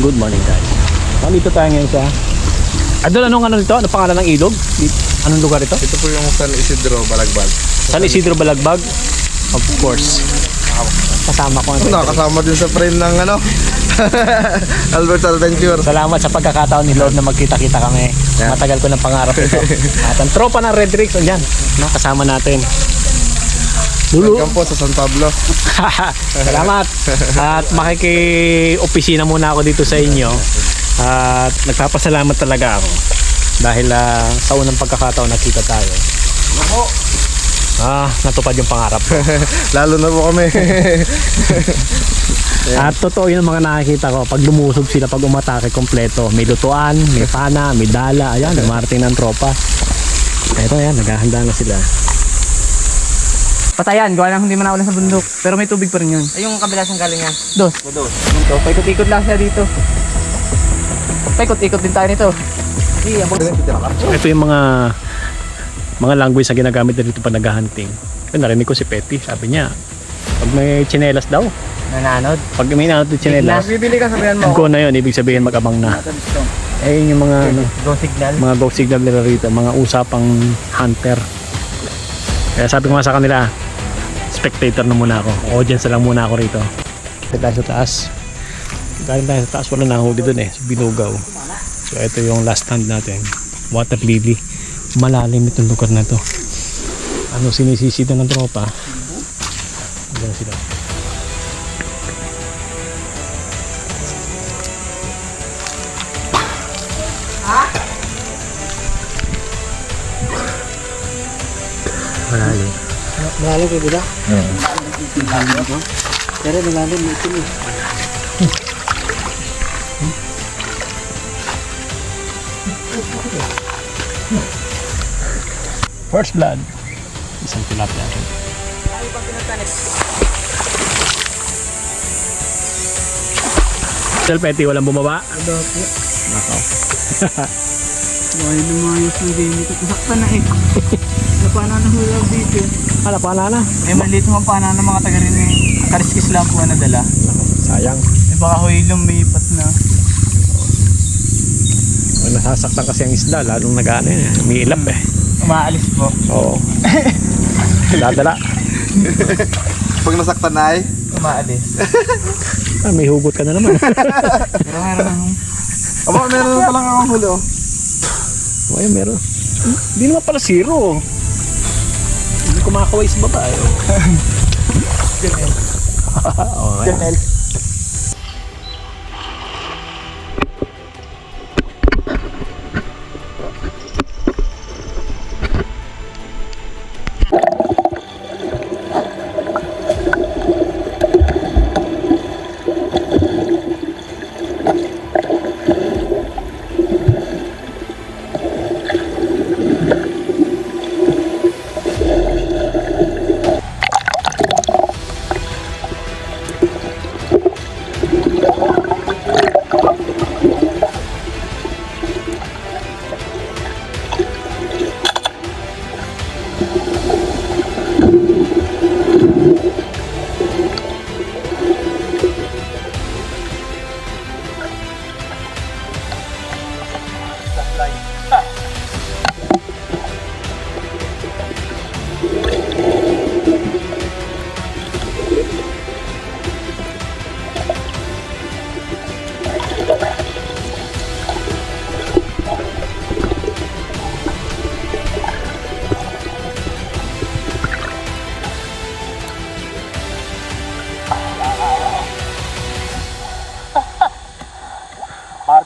Good morning guys. Nandito tayo ngayon sa... Adol, anong ano nito? Ano pangalan ng ilog? Di- Anong lugar ito? Ito po yung San Isidro Balagbag. San Isidro Balagbag? Of course. Kasama ko ang Nakasama din sa frame ng ano. Albert's Adventure. Salamat sa pagkakataon ni Lord na magkita-kita kami. Yeah. Matagal ko ng pangarap ito. At ang tropa ng Red Ricks, andyan. No, kasama natin. Lulu. Welcome po sa San Pablo. Salamat. At makiki-opisina muna ako dito sa inyo. At nagpapasalamat talaga ako. Dahil ah, sa unang pagkakataon nakita tayo. Ah, natupad yung pangarap ko. Lalo na po kami. At totoo yun ang mga nakikita ko. Pag lumusog sila, pag umatake kompleto. May lutuan, may pana, may dala. Ayan, dumarating ng tropa. Eto yan, naghahanda na sila. Patayan, gawa lang hindi man naulan sa bundok. Pero may tubig pa rin yun. Ay, yung kabila siyang galing yan. Dos. Dos. Dito, paikot-ikot lang siya dito. Paikot-ikot din tayo nito. Ito yung mga mga language na ginagamit na dito pag naghahunting. Narinig ko si Petty, sabi niya, pag may tsinelas daw, Nananod. pag may nanot yung tsinelas, Bibili ka sabihan mo. go na yun, ibig sabihin mag-abang na. Eh, yun yung mga, ano, Go signal. mga go signal nila rito, mga usapang hunter. Kaya sabi ko nga sa kanila, spectator na muna ako, audience na lang muna ako rito. Dito tayo sa taas. Galing tayo sa taas, wala nahuli dun eh, sa Binugaw. So ito yung last stand natin, water lily. Malalim itong lugar na to. Ano sinisisi ng tropa? Diyan sila. Malalim. Malalim kayo dito? Pero malalim mo ito eh. First blood. Isang tilapia rin. Sel Petty, walang bumaba. Ano po? Nakaw. Buhay na maayos ng game ito. Sakta na eh. Napana na hulog dito. Hala, pala na. Eh, maliit mga pana ng mga taga rin eh. Kariskis lang po na dala. Sayang. Eh, baka huy lumipat na. Pag nasasaktan kasi ang isda, lalong nag-ano eh. Umiilap eh. Umaalis po. Oo. Dadala. Pag nasaktan na ay. Umaalis. Ah, may hugot ka na naman. Pero meron ng... Aba, meron pa lang akong huli oh. Ay, meron. Hindi naman pala zero. Kumakaway sa baba eh. oh, Janel.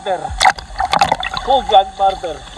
Full blood barber.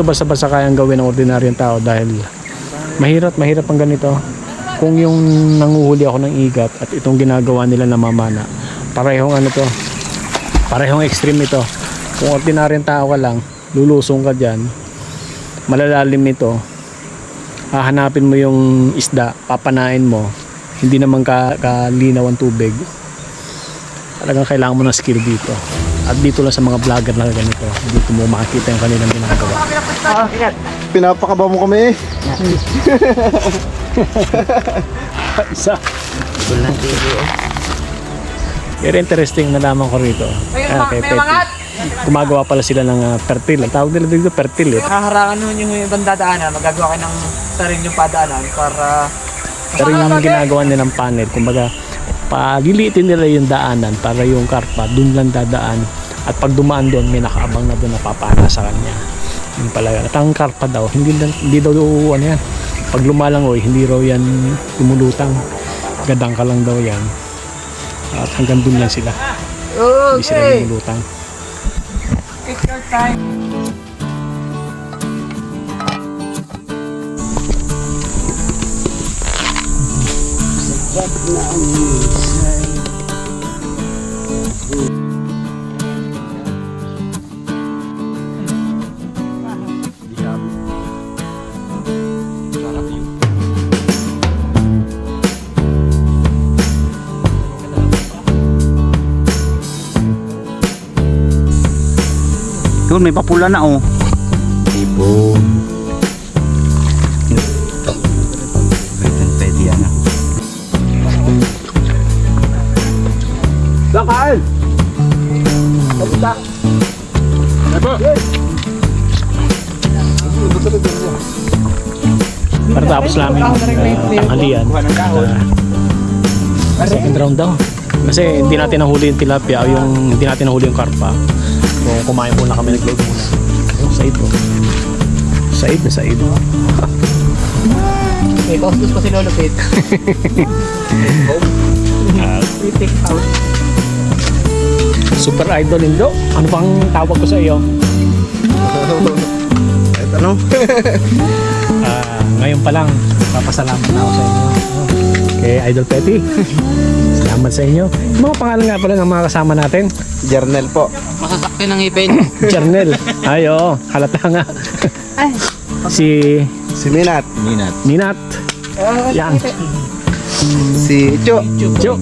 Ito basta-basta kayang gawin ng ordinaryong tao dahil mahirap, mahirap ang ganito. Kung yung nanguhuli ako ng igat at itong ginagawa nila na mamana, parehong ano to, parehong extreme ito. Kung ordinaryong tao ka lang, lulusong ka dyan, malalalim ito, hahanapin mo yung isda, papanain mo, hindi naman ka, kalinaw ang tubig. Talagang kailangan mo ng skill dito. At dito lang sa mga vlogger na ganito, dito mo makikita yung kanilang ginagawa. Pinapakaba mo kami eh. Isa. Very interesting nalaman ko rito. Ah, kay Petty. Gumagawa pala sila ng uh, pertil. Ang tawag nila dito pertil eh. Haharangan nun yung ibang dadaanan, magagawa kayo ng sariling padaanan para Pero yung ginagawa nilang panel, kumbaga, paliliitin nila yung daanan para yung karpa dun lang dadaan. At pag dumaan doon, may nakaabang na doon napapana sa kanya. Yung pala yun. At ang karpa daw, hindi, hindi daw ano yan. Pag lumalangoy, hindi raw yan tumulutang. Gadang ka lang daw yan. At hanggang doon lang sila. Hindi sila lumulutang. Take your time. Yun, may papula na oh. Ibon. Para tapos namin uh, tanghalian. Uh, second round daw. Kasi hindi natin nahuli yung tilapia o yung hindi natin nahuli yung karpa. So kumain muna kami, nag-load muna. Oh, said po. Said na said. May costos pa si Lolo Pete. Super idol Indo. Ano pang tawag ko sa iyo? Ano? Ah, ngayon pa lang, papasalamat na ako sa inyo. Kay Idol Petty. Salamat sa inyo. Mga pangalan nga pala ng mga kasama natin. Journal po. Masasakti ng ipin. Jernel. Ay, oo. Halata nga. si Si Minat. Ninat. Ninat. Yan. Si Cho. Jo.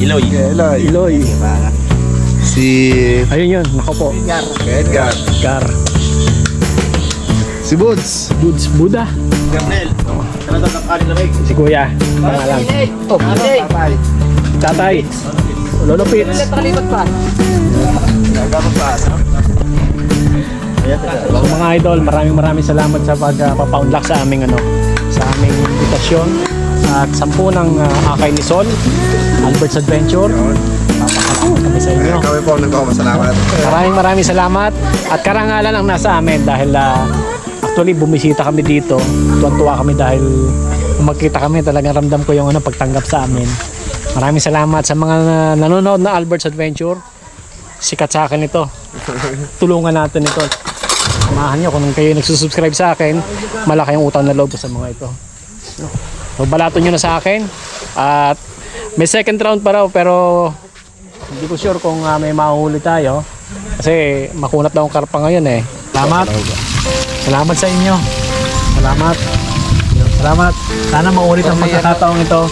Iloy. Eloy. Iloy. Si Ayun yun. Nako po. Edgar. Gar. Si Boots. Buds. Buda. Garnel. Talagang nakakalin na Si Kuya. Pangalan. Oh, hindi. Tatay. Lolo Pits. Nakalipat pa. So, mga idol, maraming maraming salamat sa pagpapound lock sa aming ano, sa aming invitasyon at sampu ng uh, Akay ni Sol, Albert's Adventure. Papakalamat kami sa inyo. Kami po nagpapasalamat. Maraming maraming salamat at karangalan ang nasa amin dahil ah, actually bumisita kami dito. Tuwan-tuwa kami dahil magkita kami talagang ramdam ko yung ano, pagtanggap sa amin. Maraming salamat sa mga nanonood na Albert's Adventure. Sikat sa akin ito. Tulungan natin ito. Samahan nyo kung kayo nagsusubscribe sa akin, malaki ang utang na loob sa mga ito. So, balato nyo na sa akin. At may second round pa raw pero hindi ko sure kung ah, may mahuhuli tayo. Kasi makunat daw ang karpa ngayon eh. Salamat. Salamat sa inyo. Salamat. Salamat. Sana maulit ang pagkakataong ito.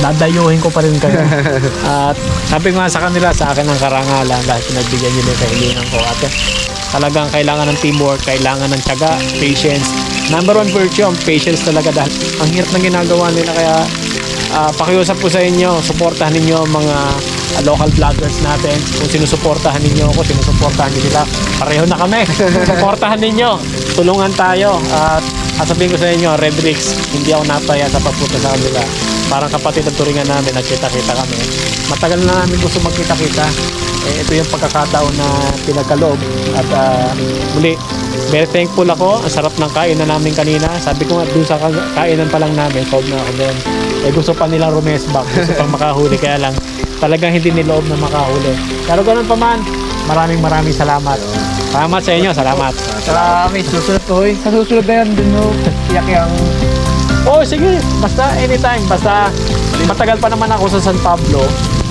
Dadayuhin ko pa rin kayo. At sabi nga sa kanila, sa akin ang karangalan dahil pinagbigyan nyo yung kahilingan ko. At talagang kailangan ng teamwork, kailangan ng tiyaga, patience. Number one virtue, ang patience talaga dahil ang hirap ng ginagawa nila kaya Ah, pakiusap po sa inyo, suportahan ninyo ang mga ah, local vloggers natin. Kung sinusuportahan ninyo ako, sinusuportahan niyo sila. Pareho na kami. suportahan ninyo. Tulungan tayo. At sasabihin ko sa inyo, Red Ricks, hindi ako nataya sa pagpunta sa kanila. Parang kapatid at turingan namin, nagkita-kita kami. Matagal na namin gusto magkita-kita. Eh, ito yung pagkakataon na pinagkaloob. At ah, muli, very thankful ako. Ang sarap ng kainan namin kanina. Sabi ko nga, dun sa ka- kainan pa lang namin, sob na ako doon. Eh, gusto pa nilang rumesbak, gusto pang makahuli. Kaya lang, talagang hindi niloob na makahuli. Pero ganun pa man, maraming maraming salamat. Salamat sa inyo, salamat. Salamat. Susunod ko. Sa susunod na yan, dun mo. Iyak yung... Oh, sige. Basta anytime. Basta matagal pa naman ako sa San Pablo.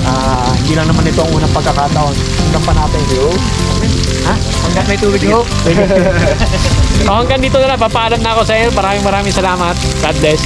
Ah, hindi lang naman ito ang unang pagkakataon. Hanggang pa natin. Ha? Hanggang may tubig ho. So hanggang dito na lang. Papaalam na ako sa iyo. Maraming maraming salamat. God bless.